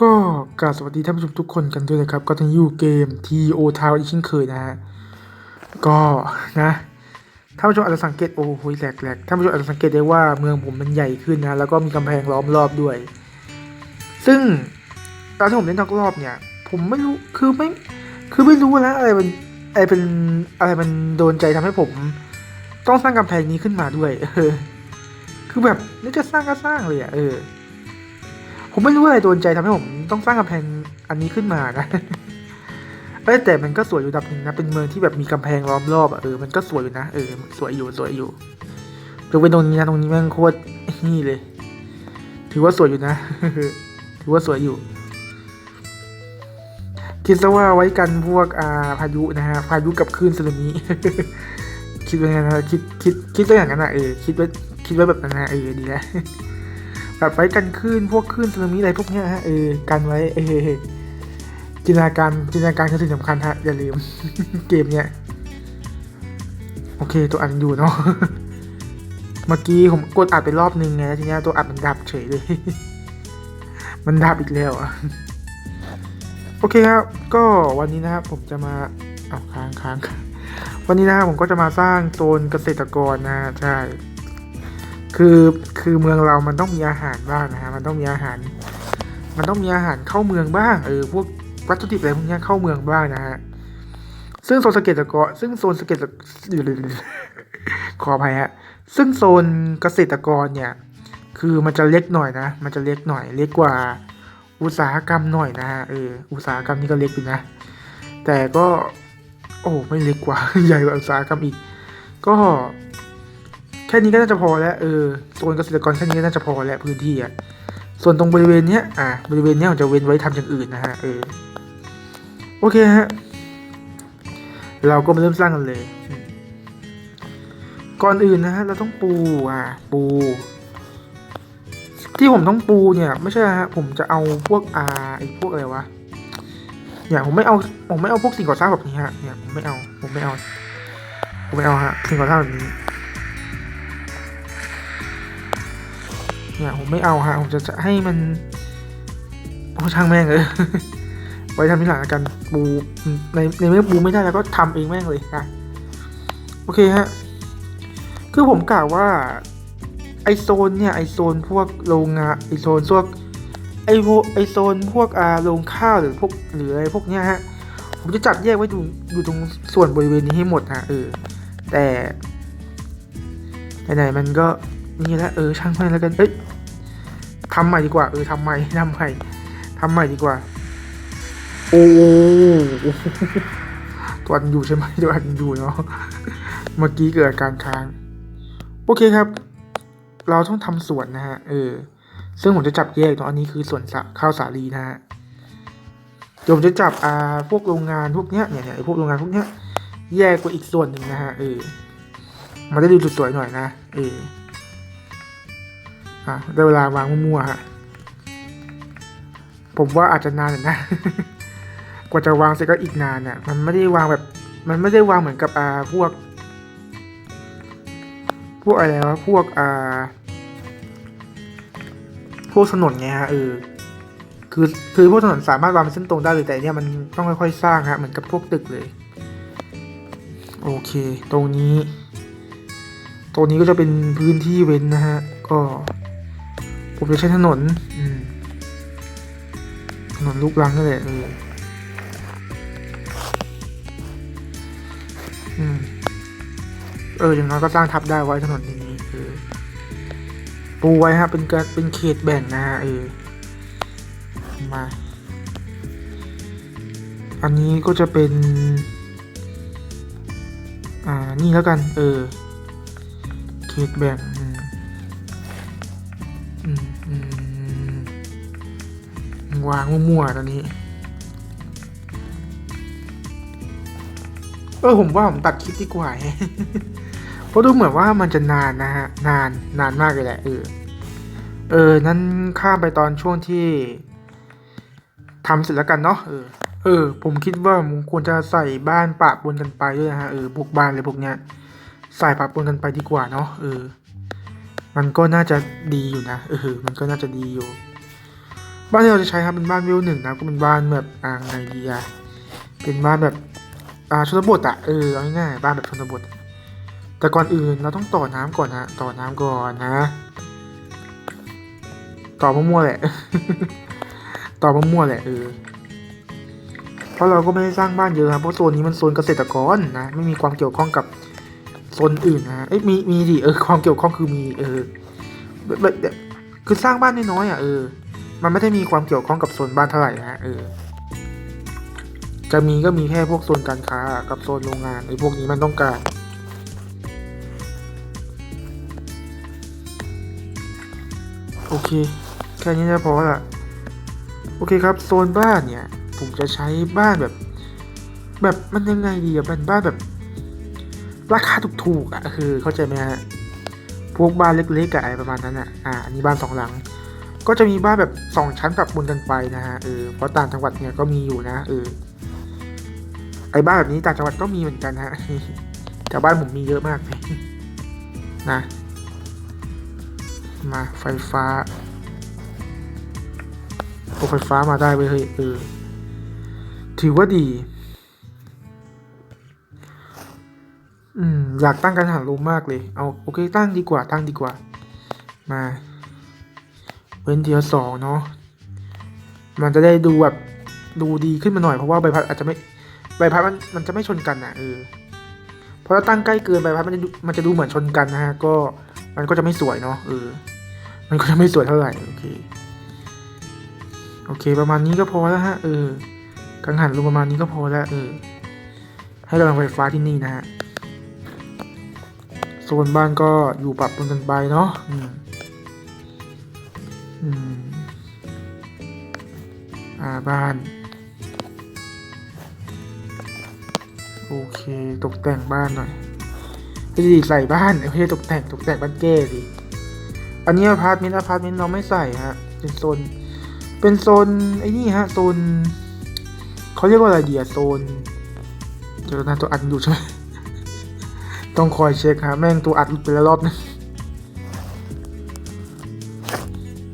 ก็กราบสวัสดีท่านผู้ชมทุกคนกันด้วยนะครับ ก็ทั้งอยู่เกม TO t o w อีกเช่นเคยนะฮะก็นะท่านผู้ชมอาจจะสังเกตโอ้โหแหลกแหลกท่านผู้ชมอาจจะสังเกตได้ว่าเมืองผมมันใหญ่ขึ้นนะแล้วก็มีกำแพงล้อมรอบด้วย ซึ่งตอนที่ผมเล่นนอกรอบเนี่ย ผมไม่รู้คือไม่คือไม่รู้นะอะไรมันอะไรเป็นอะไรมันโดนใจทำให้ผม ต้องสร้างกำแพงนี้ขึ้นมาด้วย เออ คือแบบนึกจะสร้างก็สร้างเลยอะเออ ผมไม่รู้อะไรโดนใจทำให้ผมต้องสร้างกำแพงอันนี้ขึ้นมานะเอ้ยแต่มันก็สวยอยู่ดับหนึ่งนะ เป็นเมืองที่แบบมีกำแพงล้อมรอบอะเออมันก็สวยอยู่นะเออสวยอยู่สวยอยู่ยกเว้นตรงนี้นะตรงนี้แม่งโคตรนี่เลย ถือว่าสวยอยู่นะถือว่าสวยอยู่คิดซะว่าไว้กันพวกอ่าพายุนะฮะพายุกับคลื่นสึนามิคิดว่าไงนะคิดคิดคิดว่าอย่างนั้นนะเออคิดว่าคิดว่าแบบนั้นนะเออดีแล้ว แบบไว้กันคลื่นพวกคลื่นสึนามิอะไรพวกเนี้ยฮะเออกันไว้เออจินตนาการจินตนาการคือสิ่งสำคัญฮะอย่าลืมเกมเนี้ยโอเคตัวอัดอยู่เนาะเมื่อกี้ผมกดอัดไปรอบนึงไงแล้วทีเนี้ยตัวอัดมันดับเฉยเลย มันดับอีกแล้วอะโอเคครับ ก็วันนี้นะครับผมจะมาเอาค้างค้างค้างวันนี้นะครับผมก็จะมาสร้างโซนเกษตรกรนะใช่ คือคือเมืองเรามันต้องมีอาหารบ้างนะฮะมันต้องมีอาหาร มันต้องมีอาหารเข้าเมืองบ้างเออพวกวัตถุดิบอะไรพวกนี้เข้าเมืองบ้างนะฮะซึ่งโซนสเกตตรกรซึ่งโซนสเกตตรขออภัยฮะซึ่งโซนเกษตรกรเนี่ย คือมันจะเล็กหน่อยนะ มันจะเล็กหน่อย เล็กกว่าอุตสาหกรรมหน่อยนะฮะเอออุตสาหกรรมนี่ก็เล็กอยู่นะ แต่ก็ โอ้ไม่เล็กกว่าใหญ่กว่าอุตสาหกรรมอีก ก็ ค่นี้ก็น่าจะพอแล้วเออโซนเกษตรกรแค่นี้ก็น่าจะพอแล้วพื้นที่อะส่วนตรงบริเวณเนี้ยอะบริเวณเนี้ยผมจะเว้นไว้ทำอย่างอื่นนะฮะเออโอเคฮะเราก็มาเริ่มสร้างกันเลย ก่อนอื่นนะฮะเราต้องปูอะปู ที่ผมต้องปูเนี่ย ไม่ใช่ฮะผมจะเอาพวกอ่าไอ้พวกอะไรวะเนี่ยผมไม่เอาผมไม่เอาพวกสิ่งก่อสร้างแบบนี้ฮะเนี่ยผมไม่เอาผมไม่เอาผมไม่เอาฮะสิ่งก่อสร้างแบบนี้ เนี่ยผมไม่เอาฮะผมจะให้มันโอ้ช่างแม่งเลย ไว้ทำที่หลังกันปูในในเมื่อปูไม่ได้แล้วก็ทำเองแม่งเลยนะโอเคฮะคือผมกล่าวว่าไอโซนเนี่ยไอโซนพวกโรงงานไอโซนพวกไอพวไอโซนพวกอ่าโรงข้าวหรือพวกหรืออะไรพวกเนี้ยฮะผมจะจัดแยกไว้อยู่อยู่ตรงส่วนบริเวณนี้ให้หมดฮะเออแต่ไหนๆมันก็นี่แหละเออช่างมันแล้วกันเอ้ย ทำใหม่ดีกว่า เออทำใหม่ทำใหม่ทำใหม่ดีกว่า โอ้ตัวอันอยู่ใช่ไหมตัวอันอยู่เนาะเมื่อกี้เกิดอาการค้าง โอเคครับ เราต้องทำสวนนะฮะ เออ ซึ่งผมจะจับแยกตรงอันนี้คือสวนสะข้าวสาลีนะฮะเดี๋ยวผมจะจับอ่าพวกโรงงานพวกเนี้ยเนี่ยเนี่ยไอ้พวกโรงงานพวกเนี้ยแยกไว้อีกส่วนหนึ่งนะฮะเออมันได้ดูสวยๆหน่อยนะเออ อะได้เวลาวางมั่วๆฮะผมว่าอาจจะนานหน่อยนะ กว่าจะวางเสร็จก็อีกนานเนี่ยมันไม่ได้วางแบบ มันไม่ได้วางเหมือนกับอ่าพวก พวกอะไรวะพวกอ่าพวกถนนไงฮะเออคือคือพวกถนนสามารถวางเป็นเส้นตรงได้เลยแต่เนี่ยมันต้องค่อยๆสร้างฮะเหมือนกับพวกตึกเลย โอเค ตรงนี้ ตรงนี้ก็จะเป็นพื้นที่เว้นนะฮะก็ ผมจะใช้ถนนถนนลูกรังนั่นแหละเออเอออย่างน้อยก็สร้างทับได้ไว้ถนนนี้เออปูไว้ฮะเป็นการเป็นเขตแบ่งนะฮะเออมา อันนี้ก็จะเป็น อ่านี่แล้วกัน เออ เขตแบ่ง วางมั่วๆตอนนี้ เออผมว่าผมตัดคลิปดีกว่าเพราะดูเหมือนว่ามันจะนานนะฮะ นานนานมากเลยแหละเออเออ นั้นข้ามไปตอนช่วงที่ทำเสร็จแล้วกันเนาะเออเออ ผมคิดว่าผมควรจะใส่บ้านปะปนกันไปด้วยนะฮะเออพวกบ้านอะไรพวกเนี้ยใส่ปะปนกันไปดีกว่าเนาะเออ มันก็น่าจะดีอยู่นะ เออ มันก็น่าจะดีอยู่ บ้านที่เราจะใช้ครับเป็นบ้านวิวหนึ่งนะ ก็เป็นบ้านแบบอ่าไงดีอะเป็นบ้านแบบอ่าชนบทอะเออเอาง่ายๆบ้านแบบชนบท แต่ก่อนอื่นเราต้องต่อน้ำก่อนนะ ต่อน้ำก่อนนะ ต่อมั่วๆแหละ ต่อมั่วๆแหละเออ เพราะเราก็ไม่ได้สร้างบ้านเยอะครับ เพราะโซนนี้มันโซนเกษตรกรนะ ไม่มีความเกี่ยวข้องกับ โซนอื่นนะเอ้ยมีมีดิเออความเกี่ยวข้องคือมีเออแบบคือสร้างบ้านน้อยๆอะเออ มันไม่ได้มีความเกี่ยวข้องกับโซนบ้านเท่าไหร่นะฮะเออ จะมีก็มีแค่พวกโซนการค้ากับโซนโรงงานไอ้พวกนี้มันต้องการโอเค แค่นี้จะพอละโอเคครับโซนบ้านเนี่ย ผมจะใช้บ้านแบบ แบบมันยังไงดีอะเป็นบ้านแบบ ราคาถูกๆอะคือเข้าใจไหมฮะพวกบ้านเล็กๆอะอะไรประมาณนั้นอะอ่าอันนี้บ้านสองหลัง ก็จะมีบ้านแบบสองชั้นปรับบนกันไปนะฮะเออเพราะต่างจังหวัดเนี่ยก็มีอยู่นะเออไอ้บ้านแบบนี้ต่างจังหวัดก็มีเหมือนกันฮะแต่บ้านผมมีเยอะมากเลยนะ มาไฟฟ้าโอไฟฟ้ามาได้เว้ยเฮ้ยเออถือว่าดี อืมอยากตั้งการหันลมมากเลย เอาโอเคตั้งดีกว่าตั้งดีกว่า มาเว้นเทียสองเนาะมันจะได้ดูแบบดูดีขึ้นมาหน่อยเพราะว่าใบพัดอาจจะไม่ใบพัดมันมันจะไม่ชนกันนะเออเพราะถ้าตั้งใกล้เกินใบพัดมันจะดูมันจะดูเหมือนชนกันนะฮะก็มันก็จะไม่สวยเนาะเออ มันก็จะไม่สวยเท่าไหร่โอเคโอเค ประมาณนี้ก็พอแล้วฮะเออกังหันลงประมาณนี้ก็พอแล้วเออให้กำลังไฟฟ้าที่นี่นะฮะ โซนบ้านก็อยู่ปรับบนกันไปเนาะอืมอืมอ่าบ้าน โอเคตกแต่งบ้านหน่อยไม่ดีใส่บ้านไม่ใช่ตกแต่งตกแต่งบ้านเก้ดิอันนี้อพาร์ตเมนต์อพาร์ตเมนต์เราไม่ใส่ฮะ เป็นโซน เป็นโซนไอ้นี่ฮะโซนเขาเรียกว่าอะไรเดียโซนเดี๋ยวนะตัวอัดอยู่ใช่ไหม ต้องคอยเช็คฮะแม่งตัวอัดไปแล้วรอบนึง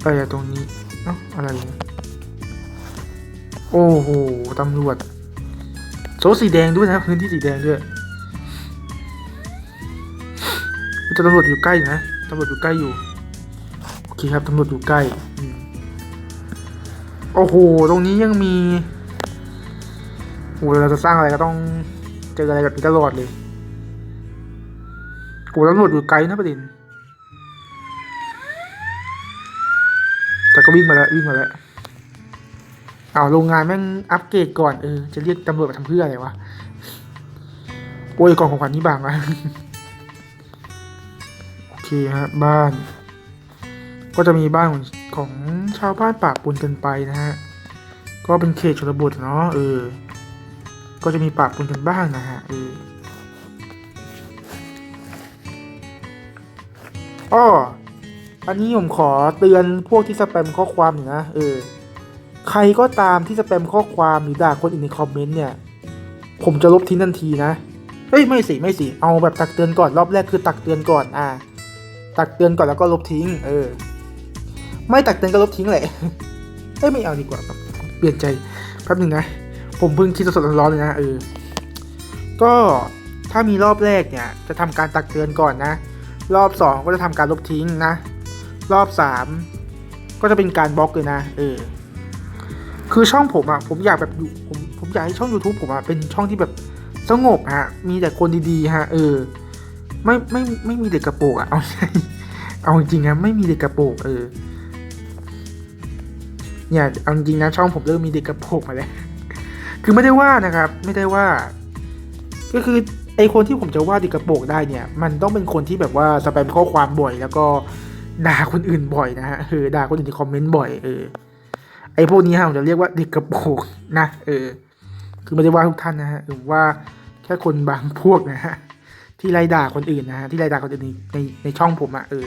อะไรตรงนี้เอ้าอะไรเนี่ยโอ้โหตำรวจโซสีแดงด้วยนะพื้นที่สีแดงด้วยแต่ตำรวจอยู่ใกล้นะตำรวจอยู่ใกล้อยู่โอเคครับตำรวจอยู่ใกล้อโอ้โหตรงนี้ยังมีโอ้โหเราจะสร้างอะไรก็ต้องเจออะไรแบบนี้ตลอดเลย โอ้ตำรวจอยู่ไกลนะประเด็น แต่ก็วิ่งมาแล้ววิ่งมาแล้วเอาโรงงานแม่งอัปเกรดก่อนเออจะเรียกตำรวจมาทำเพื่ออะไรวะโอ้ยกล่องของขวัญนี่บางวะโอเคฮะบ้าน ก็จะมีบ้านของของชาวบ้านปากปนกันไปนะฮะก็เป็นเขตชนบทเนาะเออ ก็จะมีปากปนกันบ้างนะฮะเออ อ้ออันนี้ผมขอเตือนพวกที่สแปมข้อความหน่อยนะเออใครก็ตามที่สแปมข้อความหรือด่าคนอื่นในคอมเมนต์เนี่ยผมจะลบทิ้งทันทีนะเฮ้ยไม่สิไม่สิเอาแบบตักเตือนก่อนรอบแรกคือตักเตือนก่อนอ่า ตักเตือนก่อนแล้วก็ลบทิ้ง เออ ไม่ตักเตือนก็ลบทิ้งแหละเอ้ยไม่เอาดีกว่าครับเปลี่ยนใจแป๊บหนึ่งนะผมเพิ่งคิดสดๆร้อนๆเลยนะเออก็ถ้ามีรอบแรกเนี่ย จะทำการตักเตือนก่อนนะ รอบสองก็จะทำการลบทิ้งนะ รอบสามก็จะเป็นการบล็อกเลยนะ เออ คือช่องผมอะผมอยากแบบอยู่ผมผมอยากให้ช่อง YouTube ผมอะเป็นช่องที่แบบสงบฮะ มีแต่คนดีๆฮะ เออ ไม่ไม่ไม่มีเด็กกระโปงอะเอาเอาจริงนะไม่มีเด็กกระโปงเออ เนี่ยเอาจริงนะช่องผมเริ่มมีเด็กกระโปงมาแล้ว คือไม่ได้ว่านะครับ ไม่ได้ว่า ก็คือ ไอคนที่ผมจะว่าเด็กกระโปรงได้เนี่ย มันต้องเป็นคนที่แบบว่าสแปมข้อความบ่อย แล้วก็ด่าคนอื่นบ่อยนะฮะเออด่าคนอื่นในคอมเมนต์บ่อยเออไอพวกนี้ฮะผมจะเรียกว่าเด็กกระโปรงนะเออ คือไม่ได้ว่าทุกท่านนะฮะหรือว่าแค่คนบางพวกนะฮะที่ไล่ด่าคนอื่นนะฮะที่ไล่ด่าคนอื่นในในในช่องผมอะเออ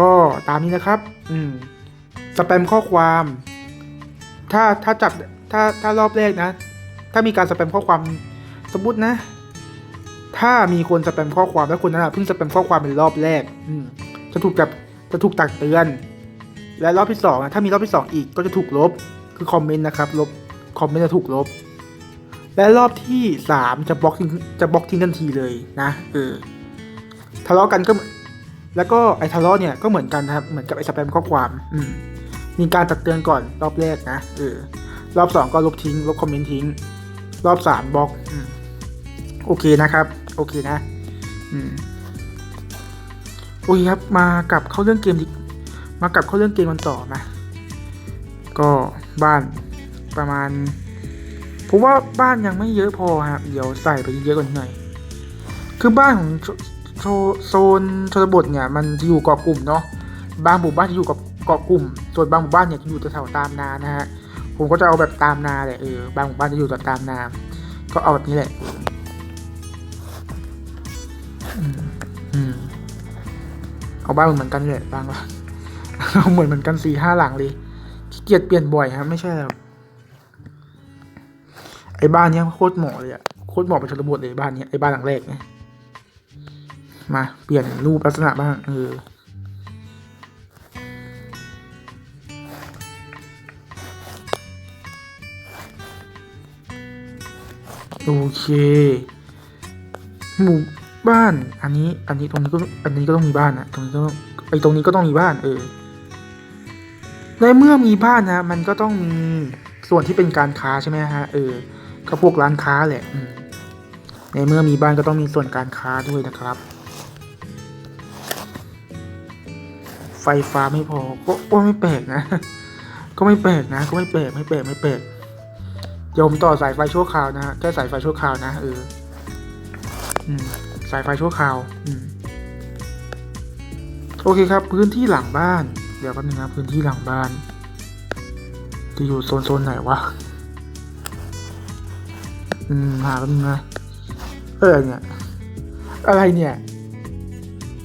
ก็ตามนี้นะครับ อืมสแปมข้อความ ถ้าถ้าจับถ้าถ้ารอบแรกนะ ถ้ามีการสแปมข้อความสมมตินะ ถ้ามีคนสแปมข้อความแล้วคนนั้นเพิ่งสแปมข้อความเป็นรอบแรก อืจะถูกจับจะถูกตักเตือน และรอบที่สองอะถ้ามีรอบที่สองอีกก็จะถูกลบคือคอมเมนต์นะครับลบคอมเมนต์จะถูกลบ และรอบที่สามจะบล็อกทิ้งจะบล็อกทิ้งทันทีเลยนะเออทะเลาะกันก็ แล้วก็ไอ้ทะเลาะเนี่ยก็เหมือนกันนะครับเหมือนกับไอ้สแปมข้อความ อืมมีการตักเตือนก่อนรอบแรกนะเออ รอบสองก็ลบทิ้ง ลบคอมเมนต์ทิ้ง รอบสามบล็อกอืมโอเคนะครับ โอเคนะ อืมโอเคครับ มากลับเข้าเรื่องเกมดิมากลับเข้าเรื่องเกมกันต่อนะก็บ้านประมาณผมว่าบ้านยังไม่เยอะพอครับเดี๋ยวใส่ไปเยอะกว่านี้หน่อย คือบ้านของโซโซโซนชนบทเนี่ย มันจะอยู่เกาะกลุ่มเนาะบางหมู่บ้านจะอยู่กับเกาะกลุ่มส่วนบางหมู่บ้านเนี่ยจะอยู่แถวๆตามนานะฮะ ผมก็จะเอาแบบตามนาแหละเออบางหมู่บ้านจะอยู่แต่ตามนา ก็เอาแบบนี้แหละอเอาบ้านเหมือนกันเลยบางละเอาเหมือนเหมือนกันสี่ห้าหลังเลยขี้เกียจเปลี่ยนบ่อยครับไม่ใช่หรอกไอ้บ้านเนี้ยโคตรเหมาะเลยอะโคตรเหมาะเป็นชนบทเลยบ้านเนี้ยไอ้บ้านหลังแรกเนี่ยมาเปลี่ยนรูปลักษณะบ้างเออ โอเค หมู่บ้าน อันนี้ อันนี้ตรงนี้ก็ อันนี้ก็ต้องมีบ้านนะตรงนี้ก็ต้องไอตรงนี้ก็ต้องมีบ้าน เออ ในเมื่อมีบ้านนะ มันก็ต้องมีส่วนที่เป็นการค้าใช่ไหมฮะ เออ ก็พวกร้านค้าแหละ ในเมื่อมีบ้านก็ต้องมีส่วนการค้าด้วยนะครับ ไฟฟ้าไม่พอ ก็ก็ไม่แปลกนะ ก็ไม่แปลกนะ ก็ไม่แปลก ไม่แปลก ไม่แปลก เดี๋ยวผมต่อสายไฟชั่วคราวนะฮะแค่สายไฟชั่วคราวนะเออสายไฟชั่วคราวโอเคครับ พื้นที่หลังบ้าน เดี๋ยวแป๊บนึงนะพื้นที่หลังบ้านจะอยู่โซนโซนไหนวะอืมหาแป๊บนึงนะเออเนี่ย อะไรเนี่ย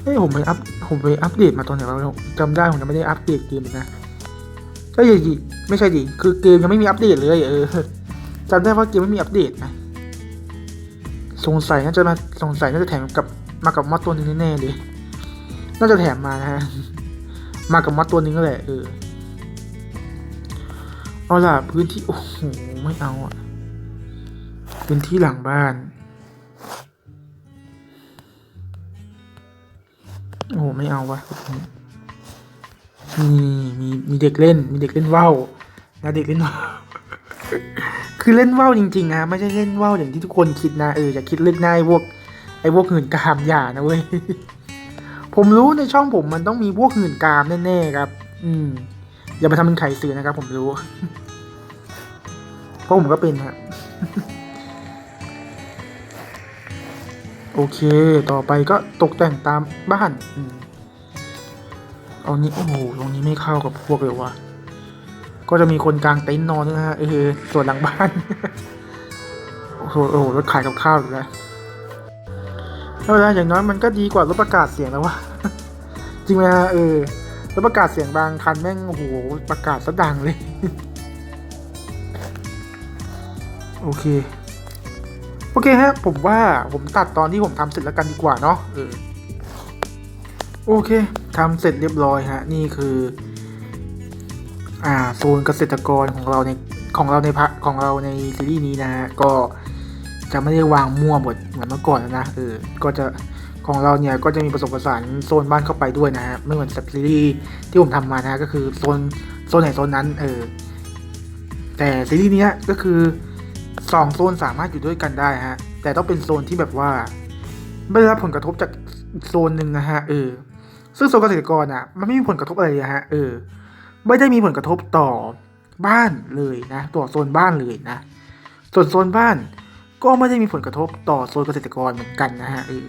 เฮ้ยผมไปอัพผมไปอัปเดตมาตอนไหนวะจำได้ผมยังไม่ได้อัปเดตเกมนะก็ยังดิไม่ใช่ดิคือเกมยังไม่มีอัปเดตเลยเออ จำได้ว่าเกมไม่มีอัปเดตนะสงสัยน่าจะมาสงสัยน่าจะแถมกับมากับมอดตัวนึงแน่ๆเลยน่าจะแถมมานะฮะมากับมอดตัวนึงก็แหละเออเอาล่ะพื้นที่โอ้โหไม่เอาอะพื้นที่หลังบ้าน โอ้โหไม่เอาวะนี่มีมีเด็กเล่น มีเด็กเล่นว่าวนะเด็กเล่นว่าว คือเล่นว่าวจริงๆนะไม่ใช่เล่นว่าวอย่างที่ทุกคนคิดนะเอออย่าคิดเล่นหน้าไอ้พวกไอ้พวกหื่นกามอย่านะเว้ยผมรู้ในช่องผมมันต้องมีพวกหื่นกามแน่ๆครับ อืม อย่ามาทำเป็นไข่สื่อนะครับ ผมรู้เพราะผมก็เป็นฮะโอเค ต่อไปก็ตกแต่งตามบ้าน อืมเอานี้โอ้โหตรงนี้ไม่เข้ากับพวกเลยว่ะ ก็จะมีคนกลางเต็นท์นอนนะฮะเออส่วนหลังบ้านโอ้โหโอ้โหรถขายกับข้าวอยู่แล้วไม่เป็นไรอย่างน้อยมันก็ดีกว่ารถประกาศเสียงแล้ววะจริงไหมฮะเออรถประกาศเสียงบางคันแม่งโอ้โหประกาศซะดังเลย โอเคโอเคฮะผมว่าผมตัดตอนที่ผมทำเสร็จแล้วกันดีกว่าเนาะเออโอเคทำเสร็จเรียบร้อยฮะ นี่คือ อ่าโซนเกษตรกรของเราในของเราในพักของเราในซีรีส์นี้นะฮะก็จะไม่ได้วางมั่วหมดเหมือนเมื่อก่อนแล้วนะเออก็จะของเราเนี่ยก็จะมีผสมผสานโซนบ้านเข้าไปด้วยนะฮะไม่เหมือนสับซีรีส์ที่ผมทำมานะก็คือโซนโซนไหนโซนนั้นเออแต่ซีรีส์นี้ก็คือสองโซนสามารถอยู่ด้วยกันได้ฮะแต่ต้องเป็นโซนที่แบบว่า ไม่ได้รับผลกระทบจากอีกโซนหนึ่งนะฮะเออซึ่งโซนเกษตรกรอะมันไม่มีผลกระทบอะไรเลยฮะเออ ไม่ได้มีผลกระทบต่อบ้านเลยนะต่อโซนบ้านเลยนะ ส่วนโซนบ้านก็ไม่ได้มีผลกระทบต่อโซนเกษตรกรเหมือนกันนะฮะเออ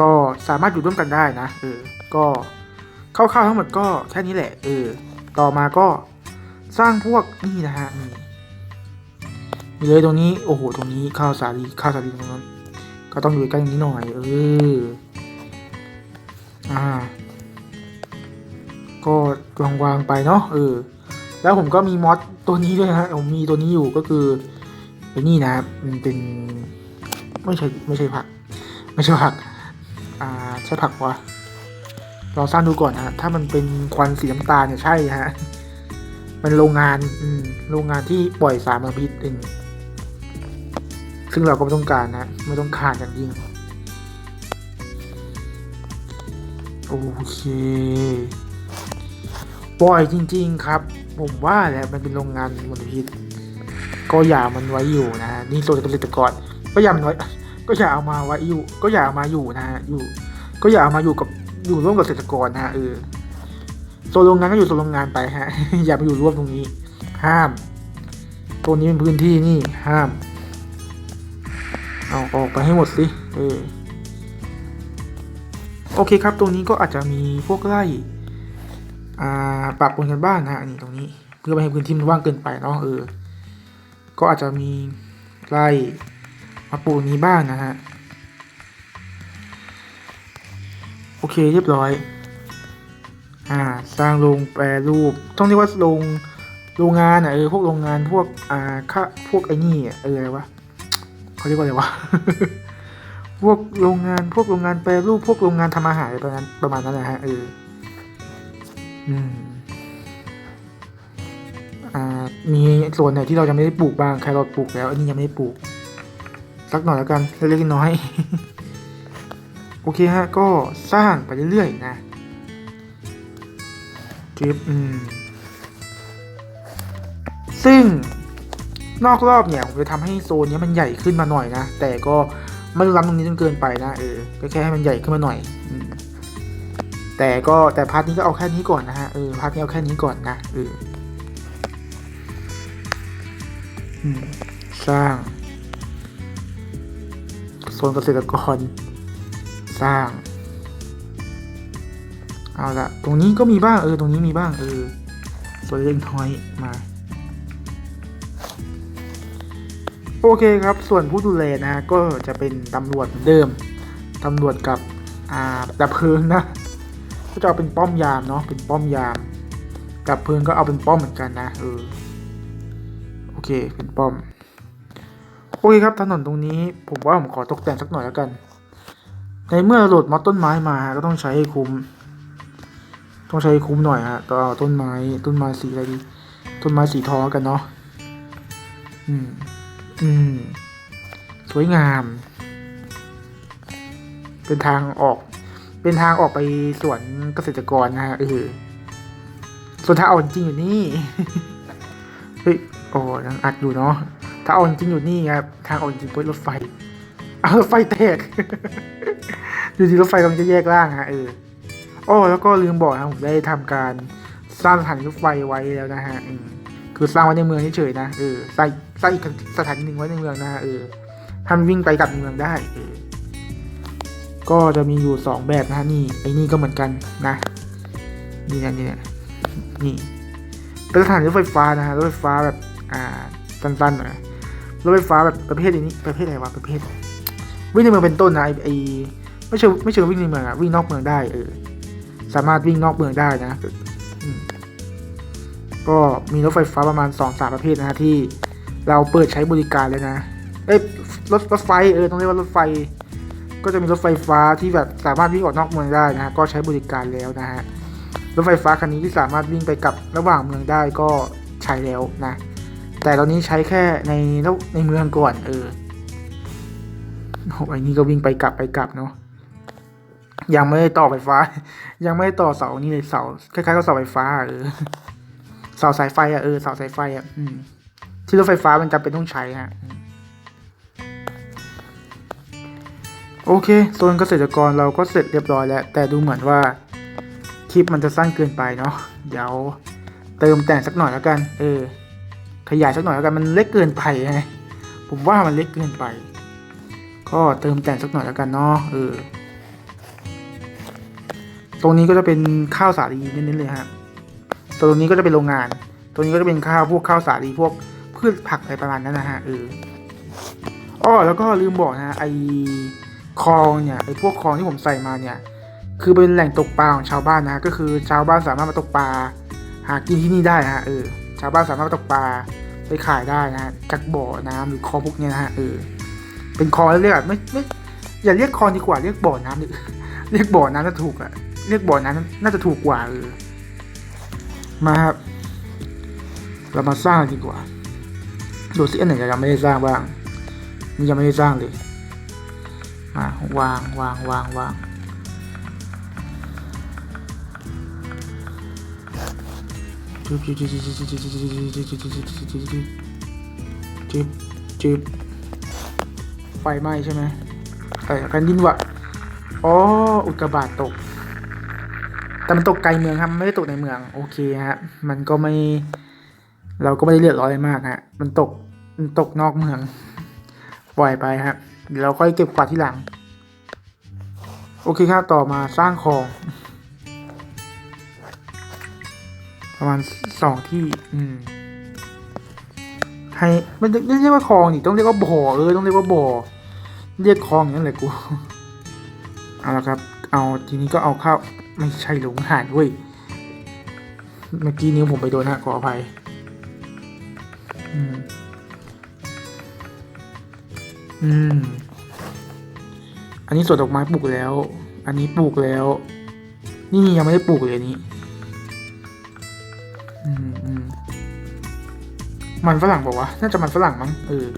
ก็สามารถอยู่ร่วมกันได้นะเออก็คร่าวๆทั้งหมดก็แค่นี้แหละเออต่อมาก็สร้างพวกนี่นะฮะนี่มีเลยตรงนี้โอ้โหตรงนี้ข้าวสาลีข้าวสาลีตรงนั้นก็ต้องอยู่ใกล้นี้หน่อย เอออ่า ก็วางวางไปเนาะเออแล้วผมก็มีมอดตัวนี้ด้วยนะฮะผมมีตัวนี้อยู่ก็คือไอ้นี่นะครับมันเป็นไม่ใช่ไม่ใช่ผัก ไม่ใช่ผักอ่าใช่ผักวะลองสร้างดูก่อนนะถ้ามันเป็นควันสีน้ำตาลเนี่ยใช่ฮะมันโรงงานอืมโรงงานที่ปล่อยสารมลพิษเองซึ่งเราก็ไม่ต้องการนะไม่ต้องการอย่างยิ่งโอเค ปล่อยจริง ๆ ครับ ผมว่าแหละมันเป็นโรงงานมลพิษก็อย่ามันไว้อยู่นะฮะนี่ส่วนเกษตรกรก็อย่ามันไว้ก็อย่าเอามาไว้อยู่ ก็อย่าเอามาอยู่นะฮะอยู่ ก็อย่าเอามาอยู่กับอยู่ร่วมกับเกษตรกรนะฮะเออโซนโรงงานก็อยู่โซนโรงงานไปฮะ อย่ามาอยู่ร่วมตรงนี้ ห้ามตรงนี้เป็นพื้นที่นี่ห้าม เอาออกไปให้หมดสิเออโอเคครับ ตรงนี้ก็อาจจะมีพวกไร่ อ่าปรับปรุงกันบ้างนะฮะนี่ตรงนี้ เพื่อไม่ให้พื้นที่มันว่างเกินไปเนาะเออ ก็อาจจะมีไร่มาปลูกนี้บ้างนะฮะโอเคเรียบร้อย อ่าสร้างโรงแปรรูป ต้องเรียกว่าโรงโรงงานอะเออพวกโรงงานพวกอ่าค่าพวกไอ้นี่อะเอออะไรวะเขาเรียกว่าอะไรวะพวกโรงงานพวกโรงงานแปรรูปพวกโรงงานทำอาหารอะไรประมาณประมาณนั้นนะฮะเออ อืมอ่ามีส่วนไหนที่เรายังไม่ได้ปลูกบ้างแครอทปลูกแล้ว อันนี้ยังไม่ได้ปลูก สักหน่อยแล้วกันเล็กน้อย โอเคฮะ ก็สร้างไปเรื่อยๆนะคลิปอืมซึ่งนอกรอบเนี่ยผมจะทำให้โซนนี้มันใหญ่ขึ้นมาหน่อยนะ แต่ก็ไม่ล้ำตรงนี้จนเกินไปนะเออก็แค่ให้มันใหญ่ขึ้นมาหน่อย แต่ก็แต่พาร์ทนี้ก็เอาแค่นี้ก่อนนะฮะเออพาร์ทนี้เอาแค่นี้ก่อนนะเออสร้างโซนเกษตรกร สร้าง เอาละตรงนี้ก็มีบ้างเออตรงนี้มีบ้างเออส่วนเล็กน้อยมาโอเคครับ ส่วนผู้ดูแลนะก็จะเป็นตำรวจเหมือนเดิม ตำรวจกับอ่าดับเพลิงนะ ก็จะเอาเป็นป้อมยามเนาะเป็นป้อมยามดับเพลิงก็เอาเป็นป้อมเหมือนกันนะเออโอเคเป็นป้อมโอเคครับถนนตรงนี้ผมว่าผมขอตกแต่งสักหน่อยแล้วกัน ในเมื่อโหลดมอต้นไม้มาก็ต้องใช้ให้คุ้ม ต้องใช้คุ้มหน่อยฮะต่อต้นไม้ต้นไม้สีอะไรดีต้นไม้สีทองกันเนาะอืมอืมสวยงาม เป็นทางออก เป็นทางออกไปสวนเกษตรกรนะฮะเออส่วนทางออกจริงอยู่นี่ เฮ้ย โอ้ยังอัดอยู่เนาะ ถ้าเอาจริงอยู่นี่ครับ ทางออกจริงๆเป็นรถไฟ เอารถไฟแตกดูดีรถไฟกำลังจะแยกล่างฮะเอออ้อแล้วก็ลืมบอกนะผมได้ทำการสร้างสถานีรถไฟไว้แล้วนะฮะคือสร้างไว้ในเมืองเฉยๆนะ เออสร้างสร้างอีกสถานีหนึ่งไว้ในเมืองนะฮะเออทำวิ่งไปกลับเมืองได้ เออ ก็จะมีอยู่สองแบบนะฮะนี่ไอ้นี่ก็เหมือนกันนะนี่นะนี่นะนี่เป็นสถานีรถไฟฟ้านะฮะรถไฟฟ้าแบบอ่าสั้นๆหน่อยนะรถไฟฟ้าแบบประเภทนี้ประเภทอะไรวะประเภทวิ่งในเมืองเป็นต้นนะไอไอไม่ใช่ไม่ใช่วิ่งในเมืองอะวิ่งนอกเมืองได้เออสามารถวิ่งนอกเมืองได้นะก็มีรถไฟฟ้าประมาณสองสามประเภทนะฮะที่เราเปิดใช้บริการเลยนะเอ้ยรถรถไฟเออต้องเรียกว่ารถไฟ ก็จะมีรถไฟฟ้าที่แบบสามารถวิ่งออกนอกเมืองได้นะฮะก็ใช้บริการแล้วนะฮะรถไฟฟ้าคันนี้ที่สามารถวิ่งไปกับระหว่างเมืองได้ก็ใช้แล้วนะ แต่ตอนนี้ใช้แค่ในในเมืองก่อนเออโอ้อันนี้ก็วิ่งไปกลับไปกลับเนาะยังไม่ได้ต่อไฟฟ้า ยังไม่ได้ต่อเสานี่เลยเสาคล้ายๆกับเสาไฟฟ้าเออเสาสายไฟอะเออเสาสายไฟอะอืมที่รถไฟฟ้ามันจำเป็นต้องใช้ฮะ โอเคโซนเกษตรกรเราก็เสร็จเรียบร้อยแล้ว แต่ดูเหมือนว่าคลิปมันจะสั้นเกินไปเนาะเดี๋ยวเติมแต่งสักหน่อยแล้วกัน เออ ขยายสักหน่อยแล้วกันมันเล็กเกินไปไงผมว่ามันเล็กเกินไป ก็เติมแต่งสักหน่อยแล้วกันเนาะเออตรงนี้ก็จะเป็นข้าวสาลีน้นๆเลยฮะตรงนี้ก็จะเป็นโรงงาน ตรงนี้ก็จะเป็นข้าวพวกข้าวสาลีพวกพืชผักอะไรประมาณนั้นนะฮะเอออ้อแล้วก็ลืมบอกนะไอ คลองเนี่ยไอ้พวกคลองที่ผมใส่มาเนี่ยคือเป็นแหล่งตกปลาของชาวบ้านนะก็คือชาวบ้านสามารถมาตกปลาหากินที่นี่ได้นะฮะเออชาวบ้านสามารถมาตกปลาไปขายได้นะจากบ่อน้ำหรือคลองพวกเนี้ยนะฮะเออเป็นคลองเรียกอะไม่ไม่อย่าเรียกคลองดีกว่าเรียกบ่อน้ำดิเรียกบ่อน้ำจะถูกอะเรียกบ่อนั้นน่าจะถูกกว่าเออมาครับเรามาสร้างดีกว่าดูสิอันไหนยังไม่ได้สร้างบ้างนี่ยังไม่ได้สร้างเลย มาวางวางวางวางจึ๊บจึ๊บจึ๊บจึ๊บจึ๊บจึ๊บจึ๊บจึ๊บจึ๊บจึ๊บจึ๊บจึ๊บจึ๊บจึ๊บไฟไหม้ใช่ไหมเออแผ่นดินไหวอ๋ออุกกาบาตตกแต่มันตกไกลเมืองครับไม่ได้ตกในเมือง โอเคฮะ มันก็ไม่ เราก็ไม่ได้เลือดร้อนอะไรมากฮะ มันตก มันตกนอกเมืองปล่อยไปครับ เดี๋ยวเราค่อยเก็บกวาดที่หลัง โอเคครับต่อมาสร้างคลอง ประมาณสองที่ อืมให้ม่ได้ไม่เรียกว่าคลองนี่ต้องเรียกว่าบ่อเออต้องเรียกว่าบ่อเรียกคลองอย่างนั้นเลยกูเอาละครับ เอาทีนี้ก็เอาข้าวไม่ใช่หลงหานเว้ยเมื่อกี้นิ้วผมไปโดนฮะขออภัย อืม อืม อันนี้สวนดอกไม้ปลูกแล้ว อันนี้ปลูกแล้ว นี่ยังไม่ได้ปลูกเลยนนี้ อืมอืมมันฝรั่งบอกว่าน่าจะมันฝรั่งมั้งเออ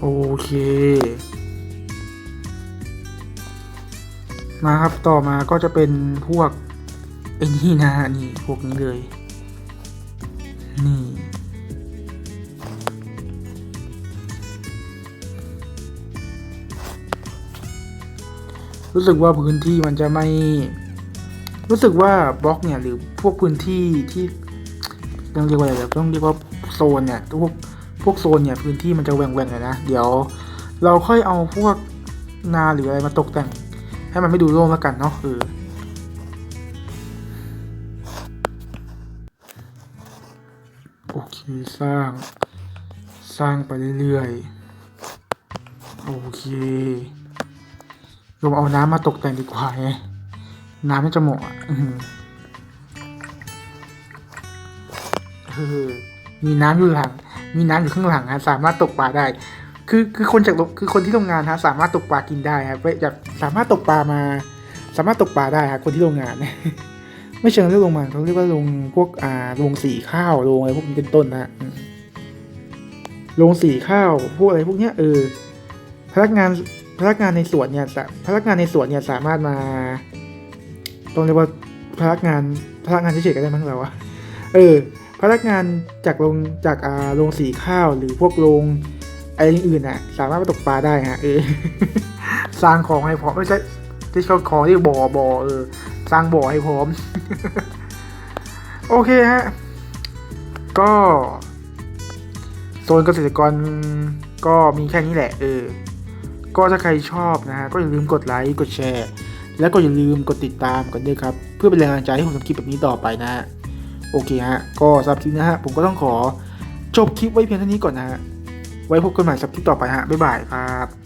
โอเค มาครับต่อมาก็จะเป็นพวกไอ้นี่นะนี่พวกนี้เลย นี่ รู้สึกว่าพื้นที่มันจะไม่ รู้สึกว่าบล็อกเนี่ยหรือพวกพื้นที่ที่ต้องเรียกว่าอะไรแบบต้องเรียกว่าโซนเนี่ยพวกพวกโซนเนี่ยพื้นที่มันจะแหว่งๆเลยนะเดี๋ยว เราค่อยเอาพวกนาหรืออะไรมาตกแต่ง ให้มันไม่ดูโล่งแล้วกันเนาะเออโอเคสร้าง สร้างไปเรื่อยๆ โอเค ลงเอาน้ำมาตกแต่งดีกว่าไงน้ำไมันจะเหมาะอะมีน้ำอยู่หลัง มีน้ำอยู่ข้างหลังฮะสามารถตกปลาได้ คือคือคนจากคือคนที่โรงงานฮะสามารถตกปลากินได้ครับแบบสามารถตกปลามา สามารถตกปลาได้ครับคนที่โรงงานไม่เชิงเรียกโรงงานเขาเรียกว่าโรงพวกอ่าโรงสีข้าวโรงอะไรพวกนี้เป็นต้นนะโรงสีข้าวพวกอะไรพวกเนี้ยเออพนักงาน พนักงานในสวนเนี่ยพนักงานในสวนเนี่ยสามารถมาต้องเรียกว่าพนักงานพนักงานเฉยๆก็ได้มั้งเราวะเออ พนักงานจากโรงจากอ่าโรงสีข้าวหรือพวกโรงอะไรอื่นอะ สามารถมาตกปลาได้ฮะเออสร้างของให้พร้อมไม่ใช่ที่เขาของที่บ่อบ่อเออสร้างบ่อให้พร้อม โอเคฮะก็โซนเกษตรกรก็มีแค่นี้แหละ เออ ก็ถ้าใครชอบนะฮะก็อย่าลืมกดไลค์กดแชร์ แล้วก็อย่าลืมกดติดตามกันด้วยครับ เพื่อเป็นแรงกำลังใจให้ผมทำคลิปแบบนี้ต่อไปนะฮะโอเคฮะก็สำหรับคลิปนะฮะผมก็ต้องขอจบคลิปไว้เพียงเท่านี้ก่อนนะฮะไว้พบกันใหม่สัปคลิปต่อไปฮะบ๊ายบายครับ